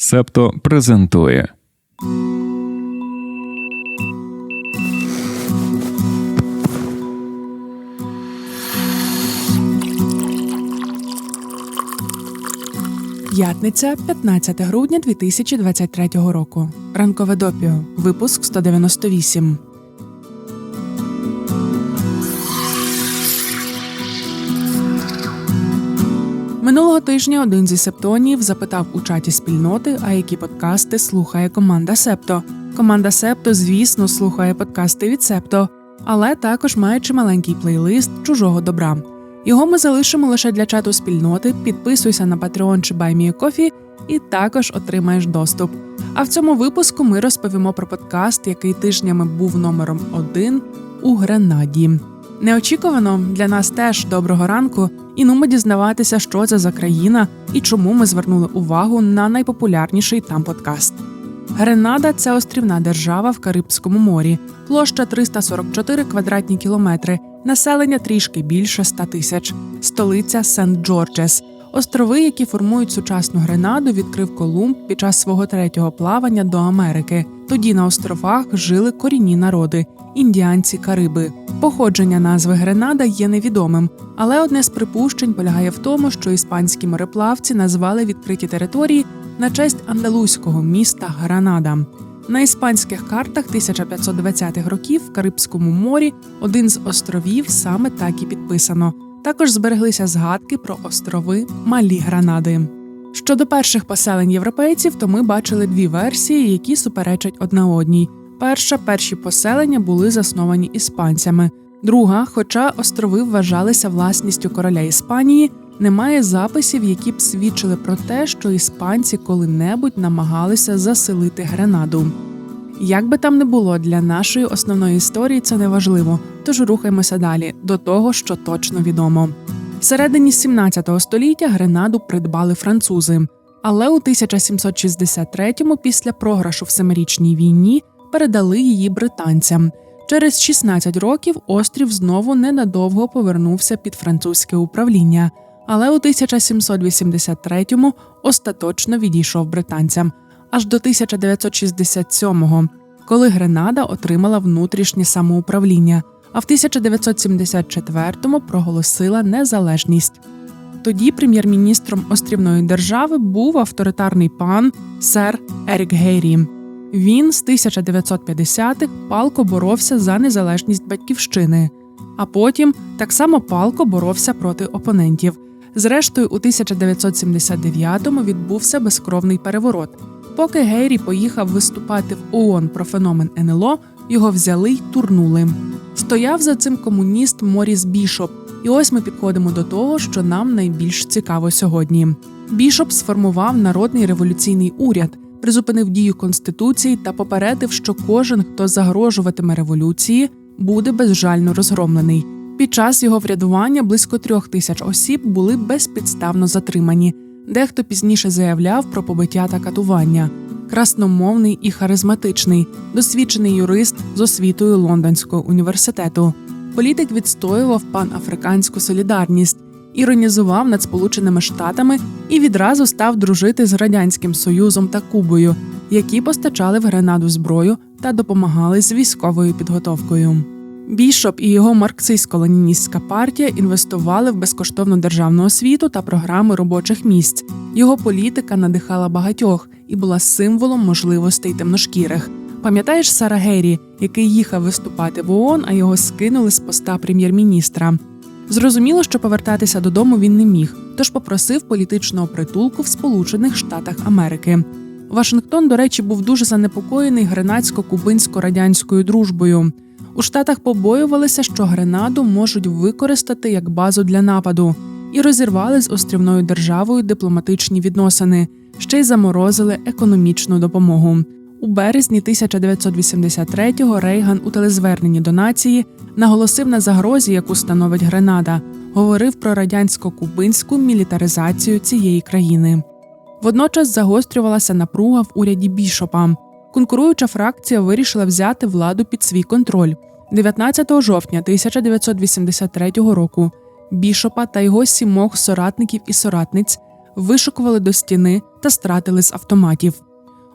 Септо презентує П'ятниця, 15 грудня 2023 року. Ранкове допіо. Випуск 198. Тижня один зі септонів запитав у чаті спільноти, а які подкасти слухає команда Септо. Команда Септо, звісно, слухає подкасти від Септо, але також має чималенький плейлист чужого добра. Його ми залишимо лише для чату спільноти. Підписуйся на Patreon чи BuyMeACoffee і також отримаєш доступ. А в цьому випуску ми розповімо про подкаст, який тижнями був номером один у Гренаді. Неочікувано для нас теж доброго ранку, і нумо дізнаватися, що це за країна і чому ми звернули увагу на найпопулярніший там подкаст. Гренада це острівна держава в Карибському морі, площа 344 квадратні кілометри, населення трішки більше 100 тисяч, столиця Сент-Джорджес. Острови, які формують сучасну Гренаду, відкрив Колумб під час свого третього плавання до Америки. Тоді на островах жили корінні народи індіанці Кариби. Походження назви Гренада є невідомим, але одне з припущень полягає в тому, що іспанські мореплавці назвали відкриті території на честь андалузького міста Гранада. На іспанських картах 1520-х років в Карибському морі один з островів саме так і підписано. Також збереглися згадки про острови Малі Гранади. Щодо перших поселень європейців, то ми бачили дві версії, які суперечать одна одній. Перша перші поселення були засновані іспанцями. Друга, хоча острови вважалися власністю короля Іспанії, немає записів, які б свідчили про те, що іспанці коли-небудь намагалися заселити Гренаду. Як би там не було для нашої основної історії, це не важливо, тож рухаємося далі до того, що точно відомо. Всередині 17 століття Гренаду придбали французи, але у 1763-му, після програшу в Семирічній війні, передали її британцям. Через 16 років острів знову ненадовго повернувся під французьке управління, але у 1783-му остаточно відійшов британцям аж до 1967-го, коли Гренада отримала внутрішнє самоуправління, а в 1974-му проголосила незалежність. Тоді прем'єр-міністром острівної держави був авторитарний пан сер Ерік Гейрі. Він з 1950-х палко боровся за незалежність батьківщини, а потім так само палко боровся проти опонентів. Зрештою, у 1979-му відбувся безкровний переворот. Поки Гейрі поїхав виступати в ООН про феномен НЛО, його взяли й турнули. Стояв за цим комуніст Моріс Бішоп, і ось ми підходимо до того, що нам найбільш цікаво сьогодні. Бішоп сформував народний революційний уряд, призупинив дію конституції та попередив, що кожен, хто загрожуватиме революції, буде безжально розгромлений. Під час його врядування близько трьох тисяч осіб були безпідставно затримані. Дехто пізніше заявляв про побиття та катування. Красномовний і харизматичний, досвідчений юрист з освітою Лондонського університету. Політик відстоював панафриканську солідарність, іронізував над Сполученими Штатами і відразу став дружити з радянським союзом та Кубою, які постачали в Гренаду зброю та допомагали з військовою підготовкою. Бішоп і його марксистсько-леніністська партія інвестували в безкоштовну державну освіту та програми робочих місць. Його політика надихала багатьох і була символом можливостей темношкірих. Пам'ятаєш Сара Геррі, який їхав виступати в ООН, а його скинули з поста прем'єр-міністра. Зрозуміло, що повертатися додому він не міг, тож попросив політичного притулку в Сполучених Штатах Америки. Вашингтон, до речі, був дуже занепокоєний гренадсько-кубинсько-радянською дружбою. У Штатах побоювалися, що Гренаду можуть використати як базу для нападу, і розірвали з острівною державою дипломатичні відносини, ще й заморозили економічну допомогу. У березні 1983-го Рейган у телезверненні до нації наголосив на загрозі, яку становить Гренада, говорив про радянсько-кубинську мілітаризацію цієї країни. Водночас загострювалася напруга в уряді Бішопа. Конкуруюча фракція вирішила взяти владу під свій контроль. 19 жовтня 1983 року Бішопа та його сімох соратників і соратниць вишукували до стіни та стратили з автоматів.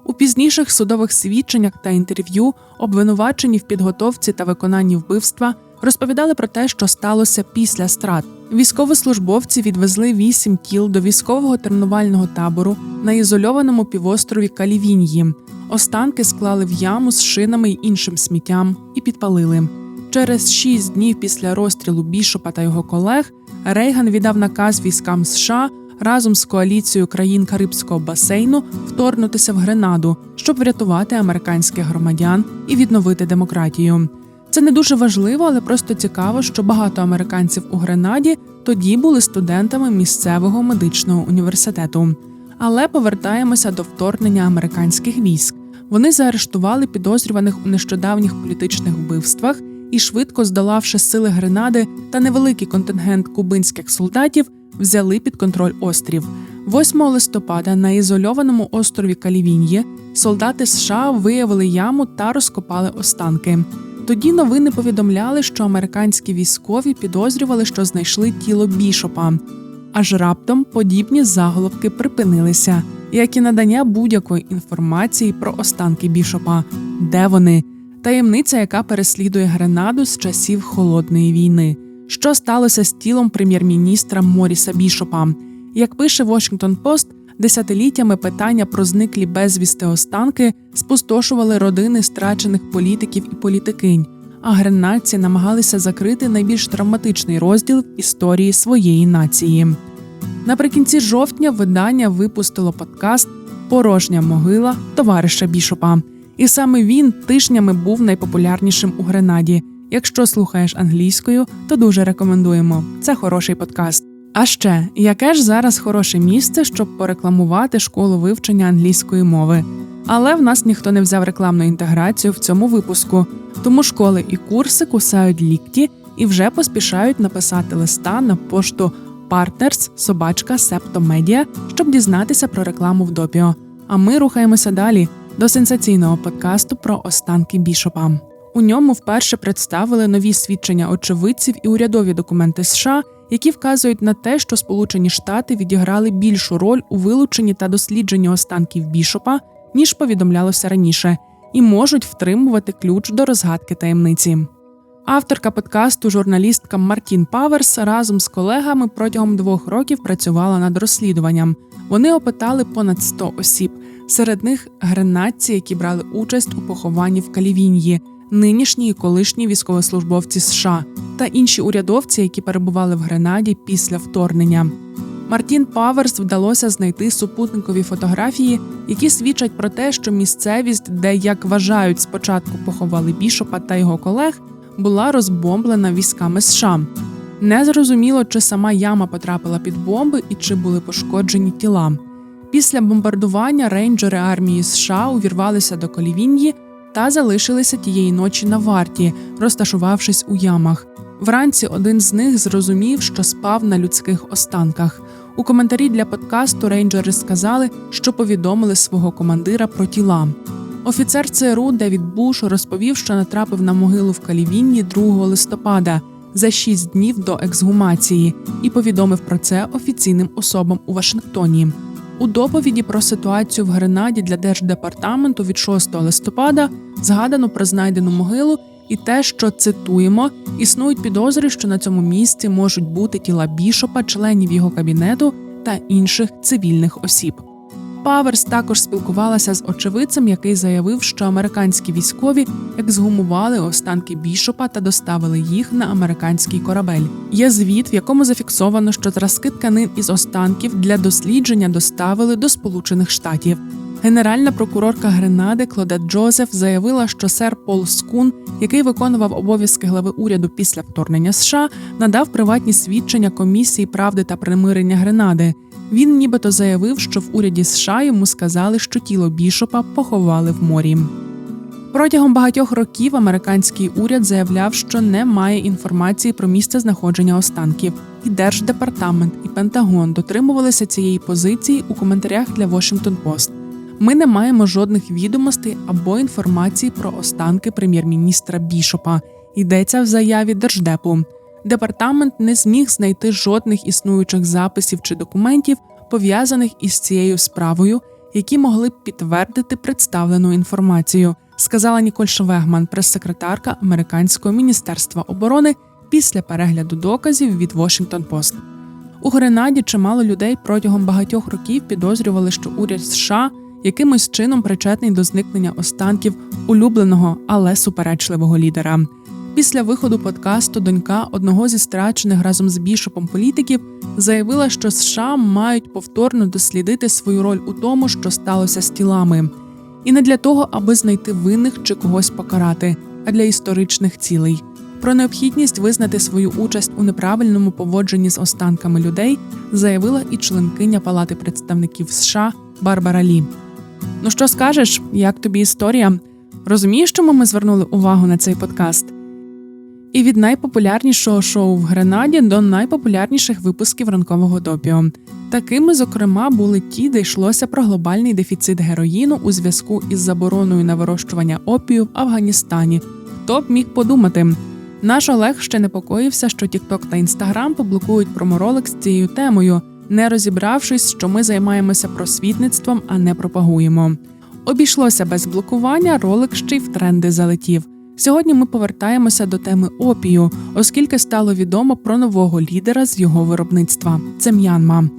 У пізніших судових свідченнях та інтерв'ю обвинувачені в підготовці та виконанні вбивства розповідали про те, що сталося після страт. Військовослужбовці відвезли вісім тіл до військового тренувального табору на ізольованому півострові Калівіньї. Останки склали в яму з шинами й іншим сміттям і підпалили. Через шість днів після розстрілу Бішопа та його колег Рейган віддав наказ військам США разом з коаліцією країн Карибського басейну вторгнутися в Гренаду, щоб врятувати американських громадян і відновити демократію. Це не дуже важливо, але просто цікаво, що багато американців у Гренаді тоді були студентами місцевого медичного університету. Але повертаємося до вторгнення американських військ. Вони заарештували підозрюваних у нещодавніх політичних вбивствах і, швидко здолавши сили Гренади та невеликий контингент кубинських солдатів, взяли під контроль острів. 8 листопада на ізольованому острові Калівін'є солдати США виявили яму та розкопали останки. Тоді новини повідомляли, що американські військові підозрювали, що знайшли тіло бішопа. Аж раптом подібні заголовки припинилися, як і надання будь-якої інформації про останки бішопа, де вони, таємниця, яка переслідує Гренаду з часів холодної війни. Що сталося з тілом прем'єр-міністра Моріса Бішопа? Як пише Washington Post, десятиліттями питання про зниклі безвісти останки спустошували родини страчених політиків і політикинь, а гренадці намагалися закрити найбільш травматичний розділ в історії своєї нації. Наприкінці жовтня видання випустило подкаст Порожня могила товариша Бішопа. І саме він тижнями був найпопулярнішим у Гренаді. Якщо слухаєш англійською, то дуже рекомендуємо. Це хороший подкаст. А ще яке ж зараз хороше місце, щоб порекламувати школу вивчення англійської мови. Але в нас ніхто не взяв рекламну інтеграцію в цьому випуску, тому школи і курси кусають лікті і вже поспішають написати листа на пошту Partners собачка Септомедіа, щоб дізнатися про рекламу в допіо. А ми рухаємося далі до сенсаційного подкасту про останки бішопа. У ньому вперше представили нові свідчення очевидців і урядові документи США, які вказують на те, що Сполучені Штати відіграли більшу роль у вилученні та дослідженні останків бішопа, ніж повідомлялося раніше, і можуть втримувати ключ до розгадки таємниці. Авторка подкасту, журналістка Мартін Паверс разом з колегами протягом двох років працювала над розслідуванням. Вони опитали понад 100 осіб, серед них гренадці, які брали участь у похованні в Калівіньї, нинішні і колишні військовослужбовці США та інші урядовці, які перебували в Гренаді після вторгнення. Мартін Паверс вдалося знайти супутникові фотографії, які свідчать про те, що місцевість, де як вважають спочатку поховали бішопа та його колег, була розбомблена військами США. Незрозуміло, чи сама яма потрапила під бомби і чи були пошкоджені тіла. Після бомбардування рейнджери армії США увірвалися до Колівіньї та залишилися тієї ночі на варті, розташувавшись у ямах. Вранці один з них зрозумів, що спав на людських останках. У коментарі для подкасту рейнджери сказали, що повідомили свого командира про тіла. Офіцер ЦРУ Девід Буш розповів, що натрапив на могилу в Калівінні 2 листопада за шість днів до ексгумації, і повідомив про це офіційним особам у Вашингтоні. У доповіді про ситуацію в Гренаді для держдепартаменту від 6 листопада згадано про знайдену могилу і те, що цитуємо, існують підозри, що на цьому місці можуть бути тіла бішопа, членів його кабінету та інших цивільних осіб. Паверс також спілкувалася з очевидцем, який заявив, що американські військові ексгумували останки бішопа та доставили їх на американський корабель. Є звіт, в якому зафіксовано, що зразки тканин із останків для дослідження доставили до Сполучених Штатів. Генеральна прокурорка Гренади Клодет Джозеф заявила, що сер Пол Скун, який виконував обов'язки глави уряду після вторгнення США, надав приватні свідчення комісії правди та примирення Гренади. Він нібито заявив, що в уряді США йому сказали, що тіло бішопа поховали в морі. Протягом багатьох років американський уряд заявляв, що не має інформації про місце знаходження останків, і держдепартамент і Пентагон дотримувалися цієї позиції у коментарях для Washington Post. Ми не маємо жодних відомостей або інформації про останки прем'єр-міністра Бішопа. Йдеться в заяві держдепу. Департамент не зміг знайти жодних існуючих записів чи документів пов'язаних із цією справою, які могли б підтвердити представлену інформацію, сказала Ніколь Швегман, прес-секретарка Американського міністерства оборони після перегляду доказів від Washington Post. У Гренаді чимало людей протягом багатьох років підозрювали, що уряд США якимось чином причетний до зникнення останків улюбленого, але суперечливого лідера. Після виходу подкасту донька одного зі страчених разом з бішопом політиків заявила, що США мають повторно дослідити свою роль у тому, що сталося з тілами, і не для того, аби знайти винних чи когось покарати, а для історичних цілей. Про необхідність визнати свою участь у неправильному поводженні з останками людей заявила і членкиня Палати представників США Барбара Лі. Ну що скажеш, як тобі історія? Розумієш, чому ми звернули увагу на цей подкаст? І від найпопулярнішого шоу в Гренаді до найпопулярніших випусків ранкового допіо. Такими, зокрема, були ті, де йшлося про глобальний дефіцит героїну у зв'язку із забороною на вирощування опію в Афганістані. Хто б міг подумати? Наш Олег ще непокоївся, що TikTok та Instagram публікують проморолик з цією темою, не розібравшись, що ми займаємося просвітництвом, а не пропагуємо. Обійшлося без блокування, ролик ще й в тренди залетів. Сьогодні ми повертаємося до теми опію, оскільки стало відомо про нового лідера з його виробництва це М'янма.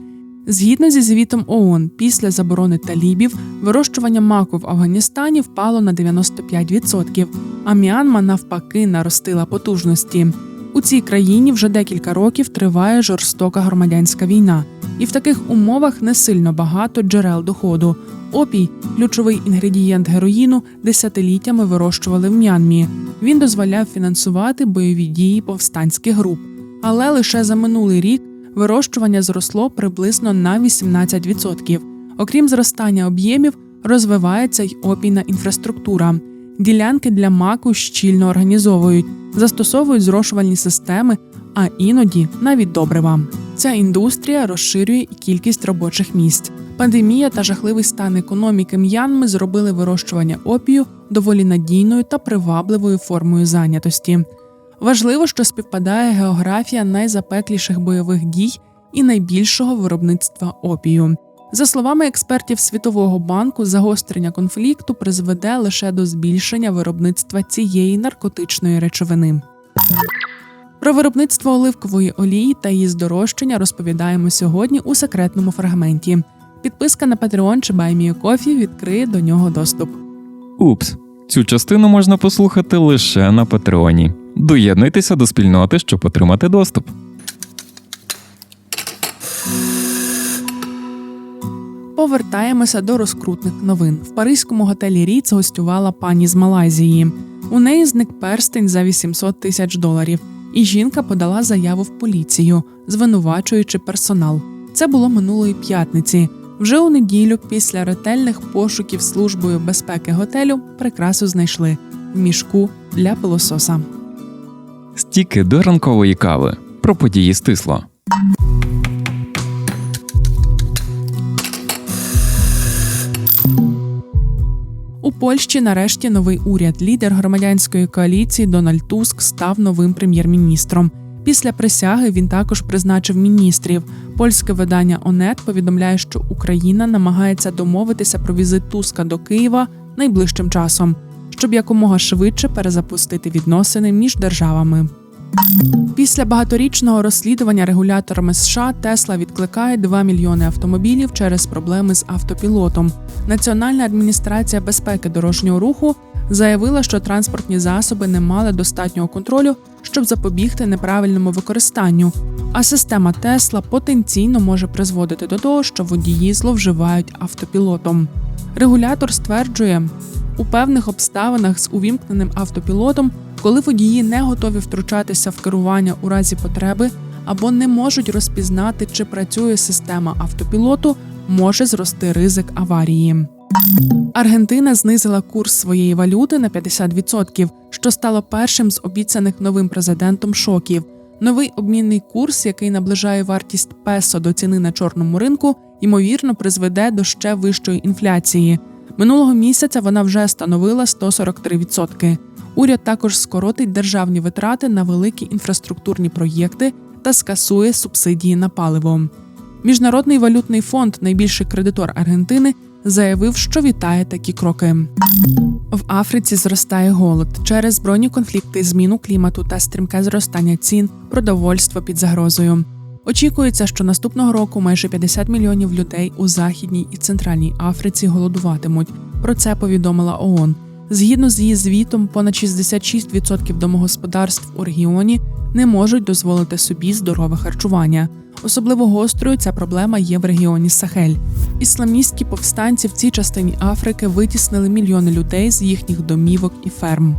Згідно зі звітом ООН, після заборони талібів вирощування маку в Афганістані впало на 95%, а М'янма навпаки наростила потужності. У цій країні вже декілька років триває жорстока громадянська війна, і в таких умовах не сильно багато джерел доходу. Опій, ключовий інгредієнт героїну, десятиліттями вирощували в М'янмі. Він дозволяв фінансувати бойові дії повстанських груп. Але лише за минулий рік вирощування зросло приблизно на 18%. Окрім зростання об'ємів, розвивається й опійна інфраструктура. Ділянки для маку щільно організовують, застосовують зрошувальні системи, а іноді навіть добрива. Ця індустрія розширює кількість робочих місць. Пандемія та жахливий стан економіки М'янми зробили вирощування опію доволі надійною та привабливою формою зайнятості. Важливо, що співпадає географія найзапекліших бойових дій і найбільшого виробництва опію. За словами експертів Світового банку, загострення конфлікту призведе лише до збільшення виробництва цієї наркотичної речовини. Про виробництво оливкової олії та її здорожчання розповідаємо сьогодні у секретному фрагменті. Підписка на Patreon чи BuyMeACoffee відкриє до нього доступ. Упс, цю частину можна послухати лише на Патреоні. Доєднуйтеся до спільноти, щоб отримати доступ. Повертаємося до розкрутних новин. В паризькому готелі Ріц гостювала пані з Малайзії. У неї зник перстень за 800 тисяч доларів, і жінка подала заяву в поліцію, звинувачуючи персонал. Це було минулої п'ятниці. Вже у неділю, після ретельних пошуків службою безпеки готелю, прикрасу знайшли в мішку для пилососа. Стіки до ранкової кави. Про події стисло. Польщі нарешті новий уряд. Лідер громадянської коаліції Дональд Туск став новим прем'єр-міністром. Після присяги він також призначив міністрів. Польське видання ОНЕТ повідомляє, що Україна намагається домовитися про візит Туска до Києва найближчим часом, щоб якомога швидше перезапустити відносини між державами. Після багаторічного розслідування регуляторами США Тесла відкликає 2 мільйони автомобілів через проблеми з автопілотом. Національна адміністрація безпеки дорожнього руху заявила, що транспортні засоби не мали достатнього контролю, щоб запобігти неправильному використанню. А система Тесла потенційно може призводити до того, що водії зловживають автопілотом. Регулятор стверджує, у певних обставинах з увімкненим автопілотом, коли водії не готові втручатися в керування у разі потреби або не можуть розпізнати, чи працює система автопілоту, може зрости ризик аварії. Аргентина знизила курс своєї валюти на 50%, що стало першим з обіцяних новим президентом шоків. Новий обмінний курс, який наближає вартість песо до ціни на чорному ринку, ймовірно призведе до ще вищої інфляції. Минулого місяця вона вже становила 143%. Уряд також скоротить державні витрати на великі інфраструктурні проєкти та скасує субсидії на паливо. Міжнародний валютний фонд, найбільший кредитор Аргентини, заявив, що вітає такі кроки. В Африці зростає голод через збройні конфлікти, зміну клімату та стрімке зростання цін, продовольство під загрозою. Очікується, що наступного року майже 50 мільйонів людей у західній і центральній Африці голодуватимуть. Про це повідомила ООН. Згідно з її звітом, понад 66% домогосподарств у регіоні не можуть дозволити собі здорове харчування. Особливо гострою ця проблема є в регіоні Сахель. Ісламістські повстанці в цій частині Африки витіснили мільйони людей з їхніх домівок і ферм.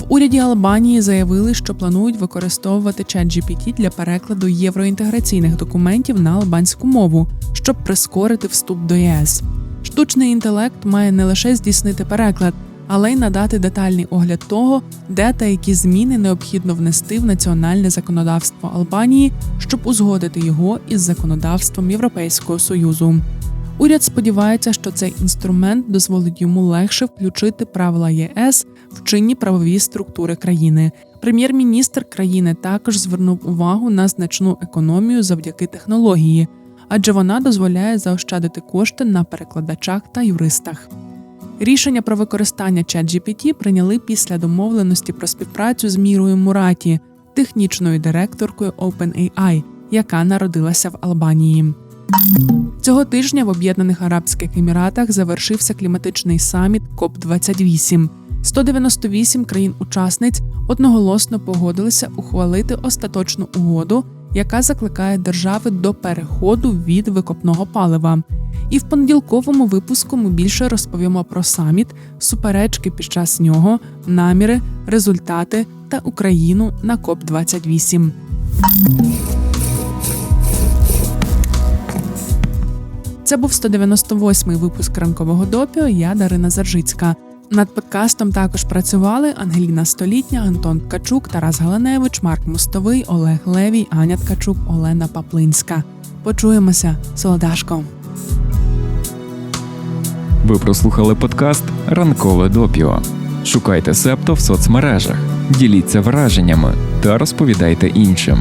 В уряді Албанії заявили, що планують використовувати ChatGPT для перекладу євроінтеграційних документів на албанську мову, щоб прискорити вступ до ЄС. Штучний інтелект має не лише здійснити переклад, але й надати детальний огляд того, де та які зміни необхідно внести в національне законодавство Албанії, щоб узгодити його із законодавством Європейського союзу. Уряд сподівається, що цей інструмент дозволить йому легше включити правила ЄС в чинні правові структури країни. Прем'єр-міністр країни також звернув увагу на значну економію завдяки технології, адже вона дозволяє заощадити кошти на перекладачах та юристах. Рішення про використання ChatGPT прийняли після домовленості про співпрацю з Мірою Мураті, технічною директоркою OpenAI, яка народилася в Албанії. Цього тижня в Об'єднаних Арабських Еміратах завершився кліматичний саміт КОП 28 198 країн-учасниць одноголосно погодилися ухвалити остаточну угоду, яка закликає держави до переходу від викопного палива. І в понеділковому випуску ми більше розповімо про саміт, суперечки під час нього, наміри, результати та Україну на КОП 28 Це був 198-й випуск ранкового допіо. Я Дарина Заржицька. Над подкастом також працювали Ангеліна Столітня, Антон Ткачук, Тарас Галаневич, Марк Мостовий, Олег Левій, Аня Ткачук, Олена Паплинська. Почуємося, солодашко. Ви прослухали подкаст Ранкове допіо. Шукайте Септо в соцмережах, діліться враженнями та розповідайте іншим.